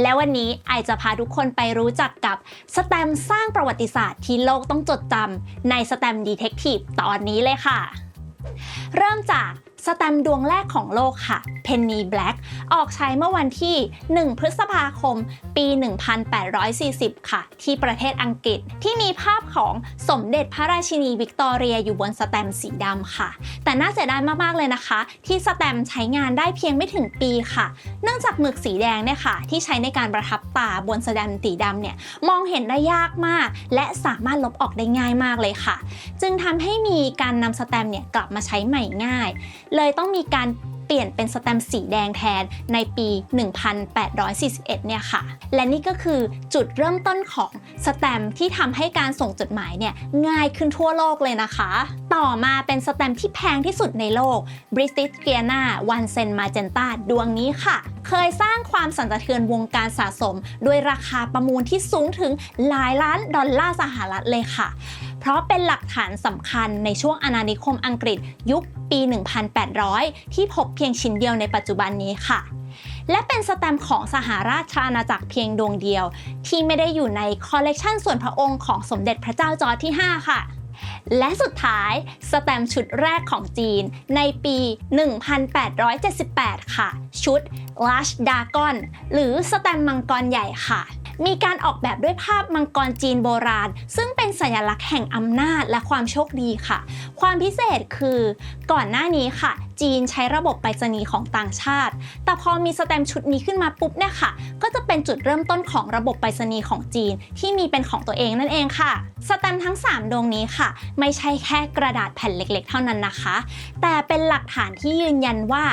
และวันนี้ไอจะพาทุกคนไปรู้จักกับสแตมสร้างประวัติศาสตร์ที่โลกต้องจดจำในสแตมดีเทคทีฟตอนนี้เลยค่ะ เริ่มจาก สแตมดวงแรกของโลกค่ะ Penny Black ออกใช้เมื่อวันที่ 1 พฤษภาคม ปี 1840 ค่ะ ที่ประเทศอังกฤษที่มีภาพของสมเด็จพระราชินีวิกตอเรียอยู่บนสแตมสีดำค่ะ แต่น่าเสียดายมาก ๆ เลยนะคะ ที่สแตมใช้งานได้เพียงไม่ถึงปีค่ะ เนื่องจากหมึกสีแดงเนี่ยค่ะ ที่ใช้ในการประทับตาบนสแตมสีดำเนี่ยมองเห็นได้ยากมาก และสามารถลบออกได้ง่ายมากเลยค่ะ จึงทำให้มีการนำสแตมเนี่ยกลับมาใช้ใหม่ง่ายเลยต้องมีการเปลี่ยนเป็นสแตมป์สีแดงแทนในปี 1841 เนี่ยค่ะ และนี่ก็คือจุดเริ่มต้นของสแตมป์ที่ทำให้การส่งจดหมายเนี่ยง่ายขึ้นทั่วโลกเลยนะคะ ต่อมาเป็นสแตมป์ที่แพงที่สุดในโลก British Guiana One Cent Magenta ดวงนี้ค่ะ เคยสร้างความสั่นสะเทือนวงการสะสม ด้วยราคาประมูลที่สูงถึงหลายล้านดอลลาร์สหรัฐเลยค่ะ เพราะเป็นหลักฐานสำคัญในช่วงอาณานิคมอังกฤษยุคปี 1800 ที่พบเพียงชิ้นเดียวในปัจจุบันนี้ค่ะ และเป็นสแตมป์ของสหราชอาณาจักรเพียงดวงเดียว ที่ไม่ได้อยู่ในคอลเลกชันส่วนพระองค์ของสมเด็จพระเจ้าจอร์จที่ 5 ค่ะและสุดท้ายสแตมป์ชุดแรกของจีนในปี 1878 ค่ะ ชุด Large Dragon หรือสแตมป์มังกรใหญ่ค่ะ มีการออกแบบด้วยภาพมังกรจีนโบราณ ซึ่ง สัญลักษณ์แห่งอำนาจและความโชคดีค่ะ ความพิเศษคือก่อนหน้านี้ค่ะ จีนใช้ระบบไปรษณีย์ของต่างชาติ แต่พอมีสแตมชุดนี้ขึ้นมาปุ๊บเนี่ยค่ะ จะเป็นจุดเริ่มต้นของระบบไปรษณีย์ของจีน ที่มีเป็นของตัวเองนั่นเองค่ะ สแตมทั้ง 3 ดวงนี้ค่ะ ไม่ใช่แค่กระดาษแผ่นเล็ก ๆ เท่านั้นนะคะ แต่เป็นหลักฐานที่ยืนยันว่า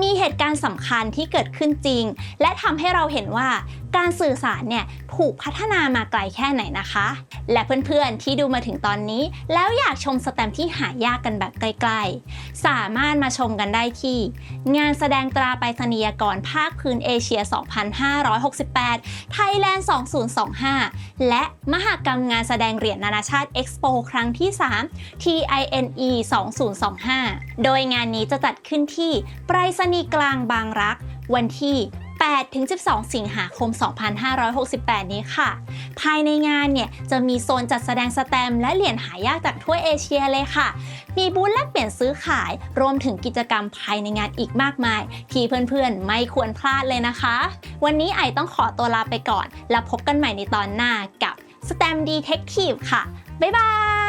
มีเหตุการณ์สำคัญที่เกิดขึ้นจริง และทำให้เราเห็นว่าการสื่อสารเนี่ยถูกพัฒนามาไกลแค่ไหนนะคะ และเพื่อนๆที่ดูมาถึงตอนนี้ แล้วอยากชมสแตมที่หายากกันแบบใกล้ๆ สามารถมาชมกันได้ที่ งานแสดงตราไปรษณียกรภาคพื้นเอเชีย 2,506 2568 Thailand 2025 และมหากรรมงานแสดงเหรียญนานาชาติ Expo ครั้งที่ 3 TINE 2025 โดยงานนี้จะจัดขึ้นที่ไปรษณีย์กลางบางรัก วันที่ 8ถึง12 สิงหาคม 2568 นี้ค่ะ ภายในงานเนี่ยจะมีโซนจัดแสดงสแตมและเหรียญหายากจากทั่วเอเชียเลยค่ะ มีบูธแลกเปลี่ยนซื้อขาย รวมถึงกิจกรรมภายในงานอีกมากมาย ที่เพื่อนๆ ไม่ควรพลาดเลยนะคะ วันนี้ไอต้องขอตัวลาไปก่อน แล้วพบกันใหม่ในตอนหน้ากับ STEM Detective ค่ะ บ๊ายบาย